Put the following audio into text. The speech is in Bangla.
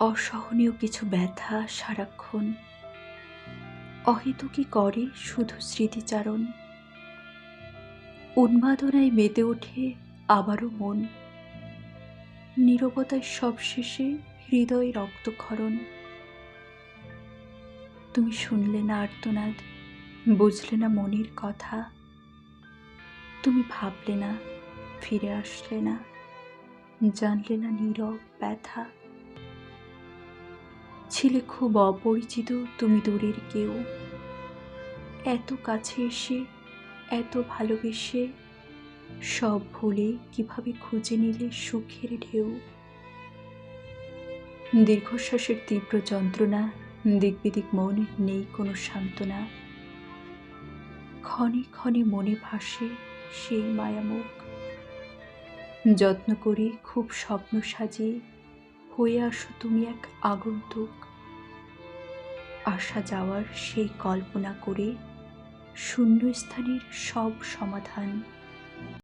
অসহনীয় কিছু ব্যথা, সারাক্ষণ। অহেতুকি করে শুধু স্মৃতিচারণ। উন্মাদনায় মেতে ওঠে আবারও মন। নীরবতায় সবশেষে হৃদয় রক্তক্ষরণ। তুমি শুনলে না আর্তনাদ, বুঝলে না মনের কথা। তুমি ভাবলে না, ফিরে আসলে না, জানলে না নীরব ব্যথা। ছিলে খুব অপরিচিত তুমি দূরের কেউ। এত কাছে এসে, এত ভালোবেসে, সব ভুলে কীভাবে খুঁজে নিলে সুখের ঢেউ? দীর্ঘশ্বাসের তীব্র যন্ত্রণা, দিকবিদিক মন নেই কোনো সান্ত্বনা। ক্ষণে ক্ষণে মনে ভাসে সেই মায়ামুখ। যত্ন করে খুব স্বপ্ন সাজিয়ে হয়ে আসো তুমি এক আগন্তুক। আসা যাওয়ার সেই কল্পনা করে শূন্যস্থানের সব সমাধান